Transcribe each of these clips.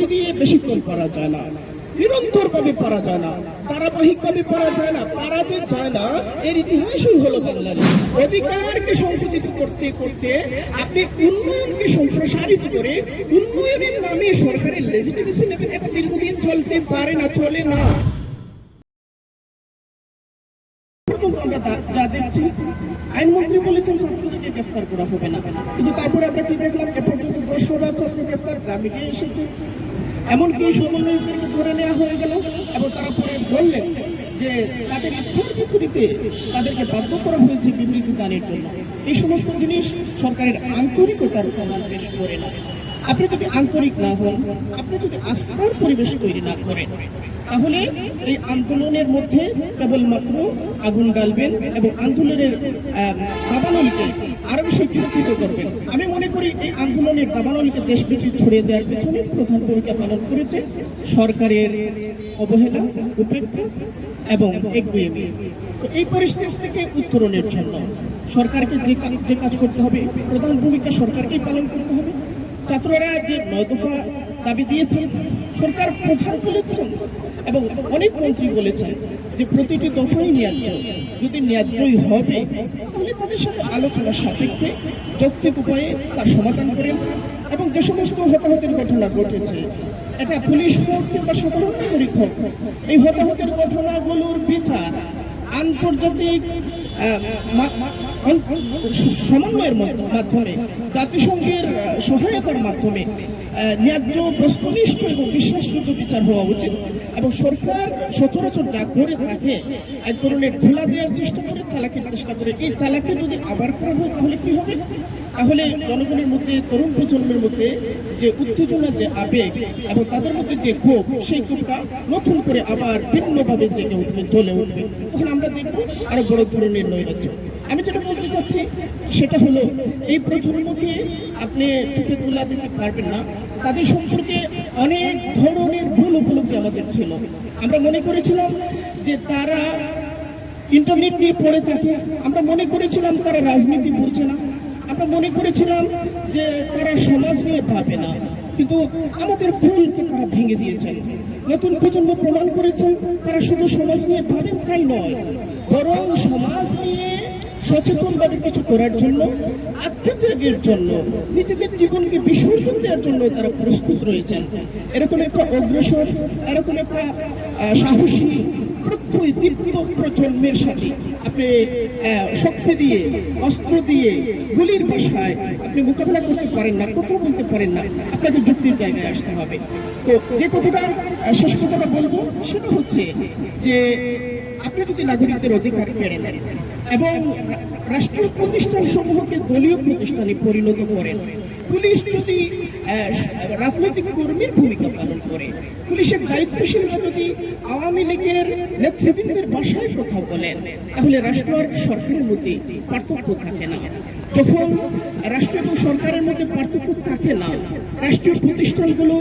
শক্তি দিয়ে বেশিক্ষণ পারা যায় না। নিরন্তর ভাবে পারা যায় না। ধারাবাহিক ভাবে পারা যায় না। পারা যে যায় না, এর ইতিহাসই হলো বাংলার। অধিকারকে সংকুচিত করতে করতে আপনি উন্নয়নকে সম্প্রসারিত করে উন্নয়নের নামে সরকারের লেজিটিমেসি নেবেন। এটা দীর্ঘদিন চলতে পারে না, চলে না। যা দেখছি, আইনমন্ত্রী বলেছেন ছাত্রদেরকে গ্রেফতার করা হবে না। কিন্তু তারপরে আমরা কি দেখলাম? দশ গ্রেফতার গ্রামে এসেছে। এমনকি সমন্বয়কদেরকে ধরে নেওয়া হয়ে গেল এবং তারা পরে বললেন যে তাদের ইচ্ছার বিপরীতে তাদেরকে বাধ্য করা হয়েছে বিবৃতি দানের জন্য। এই সমস্ত জিনিস সরকারের আন্তরিকতার প্রমাণ পেশ করে না। আপনি যদি আন্তরিক না হন, আপনি যদি আস্থার পরিবেশ তৈরি না করেন তাহলে এই আন্দোলনের মধ্যে কেবলমাত্র আগুন ডালবেন এবং আন্দোলনের দাবানলকে আরও বেশি বিস্তৃত করবেন। আমি মনে করি এই আন্দোলনের দাবানলকে দেশব্যাপী ছড়িয়ে দেওয়ার পেছনে প্রধান ভূমিকা পালন করেছে সরকারের অবহেলা, উপেক্ষা এবং এই পরিস্থিতি থেকে উত্তরণের জন্য সরকারকে যে যে কাজ করতে হবে, প্রধান ভূমিকা সরকারকেই পালন করতে হবে। ছাত্ররা যে নয় দফা দাবি দিয়েছেন, সরকার প্রধান বলেছেন এবং অনেক মন্ত্রী বলেছেন যে প্রতিটি দফাই ন্যায্য। যদি ন্যায্যই হবে, তাহলে তাদের সাথে আলোচনা সাপেক্ষে, যৌক্তিক উপায়ে তার সমাধান করেন এবং যে সমস্ত হতাহতের ঘটনা ঘটেছে এটা পুলিশ হোক কিংবা সাধারণ নাগরিক হোক, এই হতাহতের ঘটনাগুলোর বিচার আন্তর্জাতিক সমন্বয়ের মধ্য- মাধ্যমে, জাতিসংঘের সহায়তার মাধ্যমে ন্যায্য বস্তুনিষ্ঠ এবং বিশ্বাসযোগ্য বিচার হওয়া উচিত এবং সরকার সচরাচর যা করে থাকে, এক ধরনের ঢিলা দেওয়ার চেষ্টা করে, চালাকির চেষ্টা করে। এই চালাকি যদি আবার করা হয়, তাহলে কি হবে? তাহলে জনগণের মধ্যে, তরুণ প্রজন্মের মধ্যে যে উত্তেজনা, যে আবেগ এবং তাদের মধ্যে যে ক্ষোভ, সেই ক্ষোভটা নতুন করে আবার ভিন্নভাবে জেগে উঠবে, জ্বলে উঠবে। তখন আমরা দেখব আরও বড় ধরনের নৈরাজ্য। আমি যেটা বলতে চাচ্ছি, সেটা হলো এই প্রজন্মকে আপনি চোখে তুলা দিতে পারবেন না। তাদের সম্পর্কে অনেক ধরনের ভুল উপলব্ধি আমাদের ছিল। আমরা মনে করেছিলাম যে তারা ইন্টারনেট নিয়ে পড়ে থাকে। আমরা মনে করেছিলাম তারা রাজনীতি বুঝছে না। আমরা মনে করেছিলাম যে তারা সমাজ নিয়ে ভাবে না, কিন্তু আমাদের ভুলকে তারা ভেঙে দিয়েছেন। নতুন প্রজন্ম প্রমাণ করেছেন তারা শুধু সমাজ নিয়ে ভাবেন তাই নয়, বরং সমাজ নিয়ে সচেতনভাবে কিছু করার জন্য, আত্মত্যাগের জন্য, নিজেদের জীবনকে বিসর্জন দেওয়ার জন্য তারা প্রস্তুত রয়েছেন। এরকম একটা অগ্রসর, এরকম একটা সাহসী প্রত্যয় দীপ্ত প্রজন্মের সাথে আপনি শক্তি দিয়ে, অস্ত্র দিয়ে, গুলির ভাষায় আপনি মোকাবিলা করতে পারেন না, কথা বলতে পারেন না, আপনাকে যুক্তির জায়গায় আসতে হবে। তো যে কথাটা শেষ কথাটা বলব, সেটা হচ্ছে যে আপনি যদি নাগরিকদের অধিকার কেড়ে নেন এবং রাষ্ট্রীয় প্রতিষ্ঠান সমূহকে দলীয় প্রতিষ্ঠানে পরিণত করেন, পুলিশ যদি রাজনৈতিক কর্মীর ভূমিকা পালন করে। পুলিশের দায়িত্বশীলরা যদি আওয়ামী লীগের নেতৃবৃন্দের ভাষায় কথা বলেন। তাহলে রাষ্ট্র আর সরকারের মধ্যে পার্থক্য থাকে না। যখন রাষ্ট্র এবং সরকারের মধ্যে পার্থক্য থাকে না, রাষ্ট্রীয় প্রতিষ্ঠানগুলো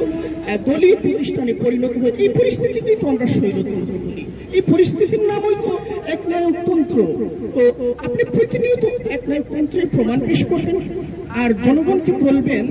দলীয় প্রতিষ্ঠানে পরিণত হয়। এই পরিস্থিতিকেই তো আমরা স্বৈরতন্ত্র বলি। এই পরিস্থিতির নামই তো এক নায়কতন্ত্র তো আপনি প্রতিনিয়ত এক নায়কতন্ত্রের প্রমাণ পেশ করবেন। আর জনগণকে বলবেন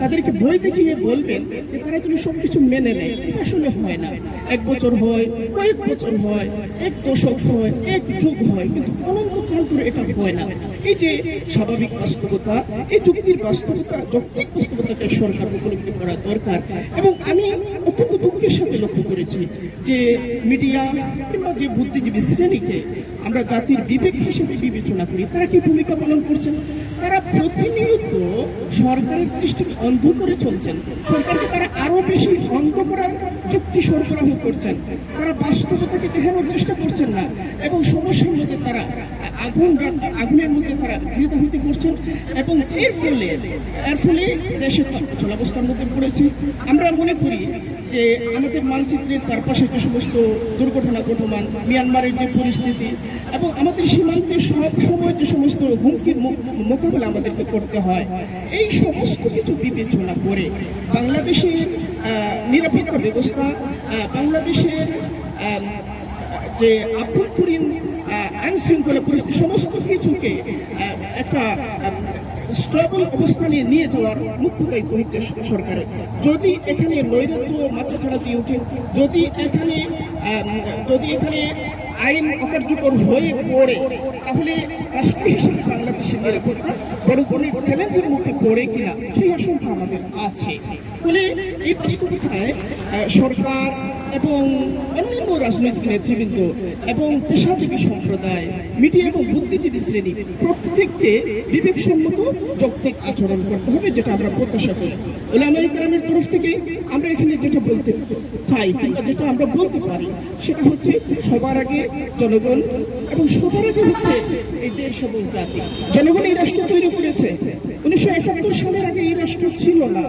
তাদেরকে বই দেখিয়ে বলবেন যে তারা যদি সবকিছু মেনে নেয়। এটা আসলে হয় না। এক বছর হয়, কয়েক বছর হয়, এক দশক হয়, এক যুগ হয়, কিন্তু অনন্তকাল ধরে এটা হয় না। এই যে স্বাভাবিক বাস্তবতা, এই যুক্তির বাস্তবতা, যৌক্তিক বাস্তবতাকে সরকার উপলব্ধি করা দরকার। এবং আমি অত্যন্ত দুঃখের সাথে লক্ষ্য করেছি যে মিডিয়া কিংবা যে বুদ্ধিজীবী শ্রেণীকে আমরা জাতির বিবেক হিসেবে বিবেচনা করি, তারা কি ভূমিকা পালন করছেন? তারা প্রতিনিয়ত সরকারের দৃষ্টিকে অন্ধ করে চলছেন। সরকারকে তারা আরও বেশি অন্ধ করার যুক্তি সরবরাহ করছেন। তারা বাস্তবতাকে দেখানোর চেষ্টা করছেন না এবং সমস্যার মধ্যে তারা আগুন, আগুনের মধ্যে তারা গৃহীতাহুতি করছেন এবং এর ফলে এর ফলে দেশের চলাবস্থার মধ্যে পড়েছে। আমরা মনে করি যে আমাদের মানচিত্রের চারপাশে যে সমস্ত দুর্ঘটনা ঘটমান, মিয়ানমারের যে পরিস্থিতি এবং আমাদের সীমান্তে সব সময় যে সমস্ত হুমকির মোকাবেলা আমাদেরকে করতে হয় এই সমস্ত কিছু বিবেচনা করে বাংলাদেশের নিরাপত্তা ব্যবস্থা বাংলাদেশের যে আভ্যন্তরীণ আইন শৃঙ্খলা পরিস্থিতি সমস্ত কিছুকে একটা আহ, স্টেবল অবস্থানে নিয়ে যাওয়ার মুখ্য দায়িত্ব হচ্ছে সরকারের। যদি এখানে নৈরাজ্য মাথা ছাড়া দিয়ে ওঠে যদি এখানে যদি এখানে আইন অকার্যকর হয়ে পড়ে, তাহলে রাষ্ট্র হিসেবে বাংলাদেশের নিরাপত্তা বড় কোনো চ্যালেঞ্জের মুখে পড়ে কিনা সেই আশঙ্কা আমাদের আছে। ফলে এই বাস্তবতায় সরকার এবং অন্যান্য রাজনৈতিক নেতৃবৃন্দ এবং পেশাজীবী সম্প্রদায়, মিডিয়া এবং বুদ্ধিজীবী শ্রেণি, প্রত্যেককে বিবেকসম্মত যৌক্তিক আচরণ করতে হবে, যেটা আমরা প্রত্যাশা করি। ওলামাই গ্রামের তরফ থেকে আমরা এখানে যেটা বলতে চাই কিংবা যেটা আমরা বলতে পারি, সেটা হচ্ছে সবার আগে জনগণ এবং সবার আগে হচ্ছে এই দেশ এবং জাতি। জনগণ এই রাষ্ট্র তৈরি করেছে। উনিশশো একাত্তর সালের আগে এই রাষ্ট্র ছিল না।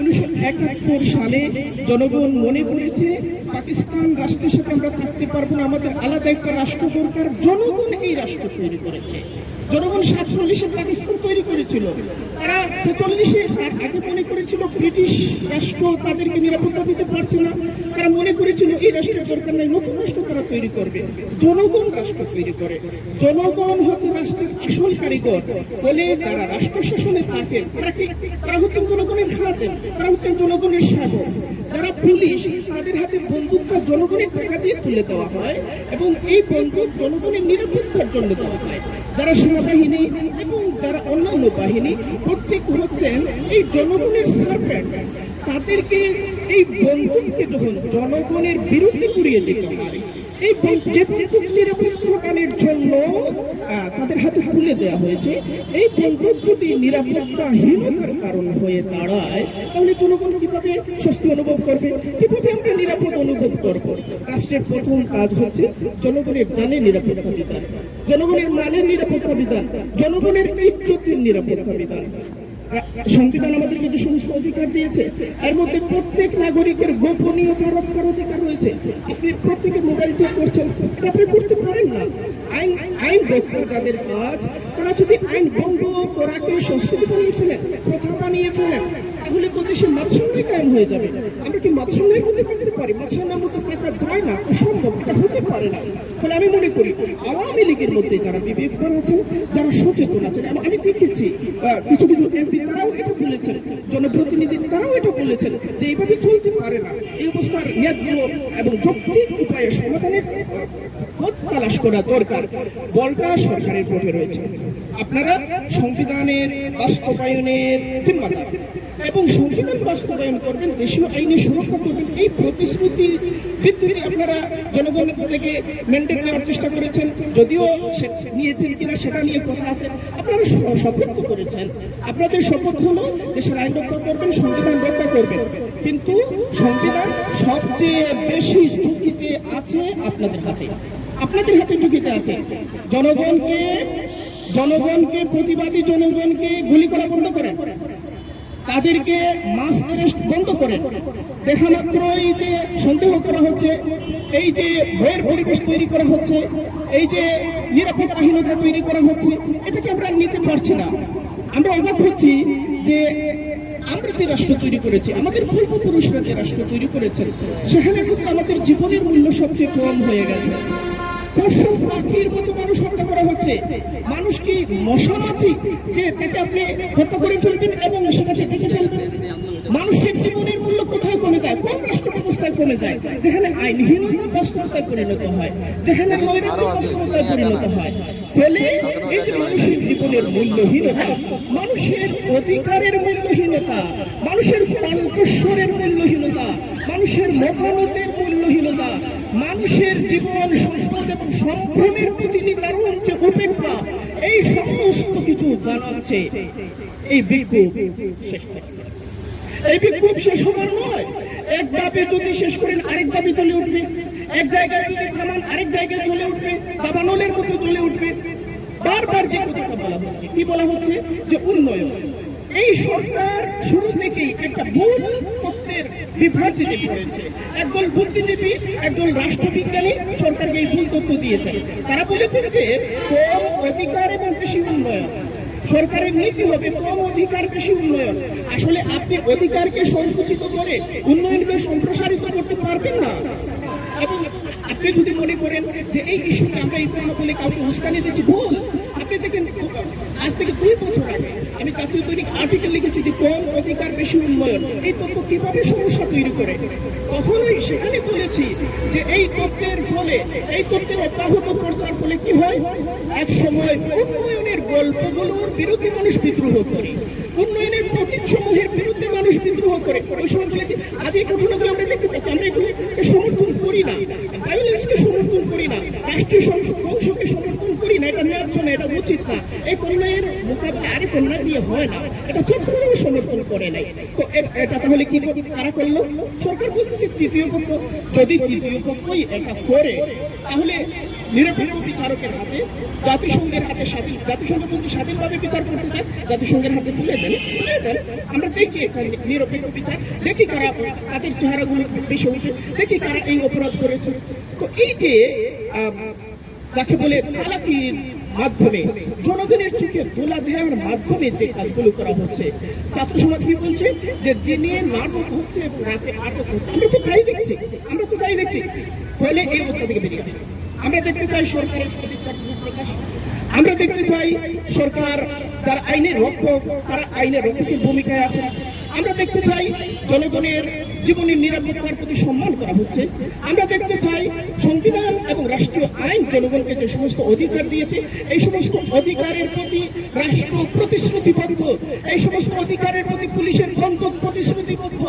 উনিশশো একাত্তর সালে জনগণ মনে করেছে পাকিস্তান রাষ্ট্রের সাথে আমরা থাকতে পারব না। আমাদের আলাদা একটা রাষ্ট্র দরকার। জনগণ এই রাষ্ট্র তৈরি করেছে। জনগণ সাতচল্লিশে পাকিস্তান তৈরি করেছিল। তারা ছেচল্লিশে তার আগে মনে করেছিল ব্রিটিশ রাষ্ট্র তাদেরকে নিরাপত্তা দিতে পারছে না। তারা মনে করেছিল এই রাষ্ট্রের দরকার নাই, নতুন রাষ্ট্র তারা তৈরি করবে। জনগণ রাষ্ট্র তৈরি করে। জনগণ হচ্ছে রাষ্ট্রের আসল কারিগর। ফলে যারা রাষ্ট্র শাসনে থাকেন তারা তারা হচ্ছেন জনগণের খাতেন তারা হচ্ছেন জনগণের সেবক যারা পুলিশ, তাদের হাতে বন্দুকটা জনগণের টাকা দিয়ে তুলে দেওয়া হয় এবং এই বন্দুক জনগণের নিরাপত্তার জন্য দেওয়া হয়। যারা সেনাবাহিনী এবং যারা অন্যান্য বাহিনী, প্রত্যেক হচ্ছেন এই জনগণের সার্ভেন্ট। তাদেরকে এই বন্দুককে যখন জনগণের বিরুদ্ধে ঘুরিয়ে দিতে হয়, এই যে বন্দুক নিরাপত্তাকানের জন্য তাদের হাতে তুলে দেওয়া হয়েছে। এই বন্দুক যদি নিরাপত্তাহীনতার কারণ হয়ে দাঁড়ায়। তাহলে জনগণ কীভাবে স্বস্তি অনুভব করবে? কীভাবে আমরা নিরাপদ অনুভব করব? রাষ্ট্রের প্রথম কাজ হচ্ছে জনগণের জানে নিরাপত্তা বিধান। জনগণের মালের নিরাপত্তা বিধান। জনগণের ইজ্জতের নিরাপত্তা বিধান। সংবিধান আমাদের যে সমস্ত অধিকার দিয়েছে এর মধ্যে প্রত্যেক নাগরিকের গোপনীয়তা রক্ষার অধিকার রয়েছে। আপনি প্রত্যেকে মোবাইল চেক করছেন আপনি করতে পারেন না। আইন আইন দক্ষ যাদের কাজ, তারা যদি আইন ভঙ্গ করাকে সংস্কৃতি বানিয়ে ফেলেন প্রথা বানিয়ে ফেলেন তাহলে তো দেশে মাতসন্যায় কায়েম হয়ে যাবে? আমরা কি মাতসন্যায়ের মধ্যে থাকতে পারি? মাতসন্যার মধ্যে থাকা যায় না, অসম্ভব, এটা হতে পারে না। ফলে আমি মনে করি, আওয়ামী লীগের মধ্যে যারা বিবেকবান আছেন, যারা সচেতন আছেন, এবং আমি দেখেছি কিছু কিছু এমপি তারাও এটা বলেছেন, জনপ্রতিনিধি তারাও এটা বলেছেন, যে এইভাবে চলতে পারে না। এই অবস্থার ন্যায্য এবং যৌক্তিক উপায়ে সমাধানের পথ তালাশ করা দরকার। বলটা সরকারের পথে রয়েছে। আপনারা সংবিধানের বাস্তবায়নের জিম্মাদার। এবং সংবিধান বাস্তবায়ন করবেন, দেশীয় আইনে সুরক্ষা করবেন, এই প্রতিশ্রুতি ভিত্তিতে আপনারা জনগণের থেকে ম্যান্ডেট নেওয়ার চেষ্টা করেছেন। যদিও নিয়েছেন কিনা সেটা নিয়ে কথা আছে। আপনারা শপথ করেছেন। আপনাদের শপথ হলো, দেশের আইন রক্ষা করবেন, সংবিধান রক্ষা করবেন। কিন্তু সংবিধান সবচেয়ে বেশি ঝুঁকিতে আছে আপনাদের হাতে। আপনাদের হাতে ঝুঁকিতে আছে। জনগণকে জনগণকে, প্রতিবাদী জনগণকে গুলি করা বন্ধ করেন। তাদেরকে মাস অ্যারেস্ট বন্ধ করেন। দেখা মাত্রই যে সন্দেহ করা হচ্ছে, এই যে ভয়ের পরিবেশ তৈরি করা হচ্ছে, এই যে নিরাপত্তাহীনতা তৈরি করা হচ্ছে, এটাকে আমরা নিতে পারছি না। আমরা অবাক হচ্ছি যে আমরা যে রাষ্ট্র তৈরি করেছি, আমাদের পূর্বপুরুষরা যে রাষ্ট্র তৈরি করেছেন সেখানে কিন্তু আমাদের জীবনের মূল্য সবচেয়ে কম হয়ে গেছে। পশু পাখির মতো মানুষ হত্যা করা হচ্ছে। মানুষ কি মশা মাছি? যে তাকে আপনি হত্যা করে ফেলবেন এবং সেটাকে ঢেকে ফেলবেন? মানুষের জীবনের মূল্য কোথায় কমে যায়? কোন রাষ্ট্র ব্যবস্থায় কমে যায়? যেখানে আইনহীনতা বাস্তবতায় পরিণত হয়, যেখানে নৈরাজ্য বাস্তবতায় পরিণত হয়। ফলে এই যে মানুষের জীবনের মূল্যহীনতা, মানুষের অধিকারের মূল্যহীনতা, মানুষের কণ্ঠস্বরের মূল্যহীনতা, মানুষের মতামতের মূল্যহীনতা মানুষের জীবন, সম্পদ এবং সম্ভ্রমের প্রতি নিদারুণ যে উপেক্ষা, এই সমস্ত কিছু জানাচ্ছে এই বিক্ষোভ শেষ এই বিক্ষোভ শেষ হবার নয়, এক দাবি যদি শেষ করেন, আরেক দাবি চলে উঠবে। এক জায়গায় যদি থামান, আরেক জায়গায় চলে উঠবে। দাবানলের মতো চলে উঠবে। বারবার যে কথাটা বলা হচ্ছে, কি বলা হচ্ছে? যে উন্নয়ন। এই সরকার শুরু থেকেই একটা ভুল তত্ত্বের বিভ্রান্তিতে পড়েছে। একদল বুদ্ধিজীবী, একদল রাষ্ট্রবিজ্ঞানী সরকারকে এই ভুল তথ্য দিয়েছেন তারা বলেছেন যে কম অধিকার এবং উন্নয়ন। সরকারের নীতি হবে কম অধিকার, বেশি উন্নয়ন। আসলে আপনি অধিকারকে সংকুচিত করে উন্নয়নকে সম্প্রসারিত করতে পারবেন না। এবং আপনি যদি মনে করেন যে এই ইস্যুতে আমরা এই কথা বলে কাউকে উস্কানি দিচ্ছি ভুল। আপনি দেখেন আজ থেকে দুই বছর আগে আমি জাতীয় দৈনিক আর্টিকেল লিখেছি যে কম অধিকার বেশি উন্নয়ন, এই তথ্য কীভাবে সমস্যা তৈরি করে? তখনই সেখানে বলেছি যে এই তথ্যের ফলে, এই তথ্যের অব্যাহত চর্চার ফলে কি হয়? এক সময় উন্নয়নের গল্পগুলোর বিরুদ্ধে মানুষ বিদ্রোহ করে, উন্নয়নের প্রতীক সমূহের বিরুদ্ধে মানুষ বিদ্রোহ করে। ওই সময় বলেছি, আজ এই ঘটনাগুলো আমরা দেখতে পাচ্ছি, আমরা এগুলোকে সমর্থন করি না। ভায়োলেন্সকে সমর্থন করি না, রাষ্ট্রীয় ধ্বংসকে সমর্থন করি না এটা উচিত না। এই কন্যায়ের মোকাবিলা, আরে কন্যা দিয়ে হয় না। এটা চট্টগ্রামে সমর্থন করে নাই। এটা তাহলে কি কারা করল? সরকার বলতেছে তৃতীয় পক্ষ। যদি তৃতীয় পক্ষই এটা করে, তাহলে নিরপেক্ষ বিচারকের হাতে, জাতিসংঘের হাতে স্বাধীন জাতিসংঘ যদি স্বাধীনভাবে বিচার করতে চায়, জাতিসংঘের হাতে তুলে দেন তুলে দেন। আমরা দেখি নিরপেক্ষ বিচার। দেখি কারা তাদের চেহারাগুলো বেশি উঠে। দেখি কারা এই অপরাধ করেছে। তো এই যে যাকে বলে চালাকির মাধ্যমে, জনগণের চোখে দোলা দেওয়ার মাধ্যমে যে কাজগুলো করা হচ্ছে। ছাত্র সমাজ কি বলছে? যে দিনে নাটক হচ্ছে, রাতে আটক হচ্ছে। আমরা তো চাই দেখছি, আমরা তো চাই দেখছি। ফলে এই অবস্থা থেকে বেরিয়ে আসে আমরা দেখতে চাই সরকারের আমরা দেখতে চাই সরকার, যারা আইনের রক্ষক, তারা আইনের রক্ষকের ভূমিকায় আছে। আমরা দেখতে চাই জনগণের জীবনের নিরাপত্তার প্রতি সম্মান করা হচ্ছে। আমরা দেখতে চাই সংবিধান এবং রাষ্ট্রীয় আইন জনগণকে যে সমস্ত অধিকার দিয়েছে, এই সমস্ত অধিকারের প্রতি রাষ্ট্র প্রতিশ্রুতিবদ্ধ, এই সমস্ত অধিকারের প্রতি পুলিশের বন্ধক প্রতিশ্রুতিবদ্ধ,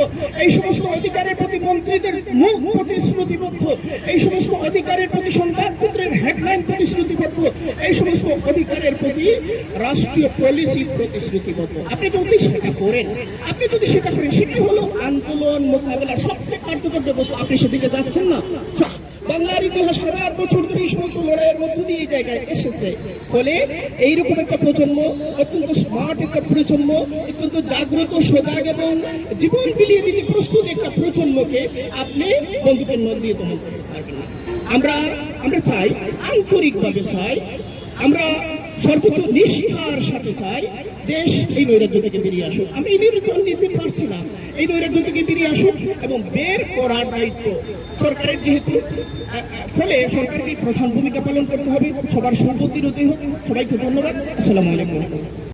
এই সমস্ত অধিকারের প্রতি মন্ত্রীদের মুখ প্রতিশ্রুতিবদ্ধ, এই সমস্ত অধিকারের প্রতি সংবাদপত্রের হেডলাইন প্রতিশ্রুতিবদ্ধ, এই সমস্ত অধিকারের প্রতি রাষ্ট্রীয় পলিসি প্রতিশ্রুতিবদ্ধ। আপনি যদি সেটা করেন, আপনি যদি সেটা করেন, সেটি হলো আন্দোলন মোকাবেলা সবচেয়ে কার্যকর ব্যবস্থা আপনি সেদিকে যাচ্ছেন না। বাংলার ইতিহাস হাজার বছর ধরে এই সমস্ত লড়াইয়ের মধ্য দিয়ে এই জায়গায় এসেছে। ফলে এইরকম একটা প্রজন্ম, অত্যন্ত স্মার্ট একটা প্রজন্ম, অত্যন্ত জাগ্রত, সজাগ এবং জীবন বিলিয়ে দিতে প্রস্তুত একটা প্রজন্মকে আপনি বন্ধুকের নদ দিয়ে দমন করতে পারবেন আমরা আমরা চাই, আন্তরিকভাবে চাই, আমরা সর্বোচ্চ নিষ্ঠার সাথে চাই। দেশ এই নৈরাজ্য থেকে বেরিয়ে আসুক। আমি এই নৈরাজ্য নিতে পারছি না। এই নৈরাজ্য থেকে বেরিয়ে আসুক এবং বের করার দায়িত্ব সরকারের যেহেতু ফলে সরকারকে প্রধান ভূমিকা পালন করতে হবে। সবার সম্পত্তির হোক সবাইকে ধন্যবাদ। আসসালামু আলাইকুম।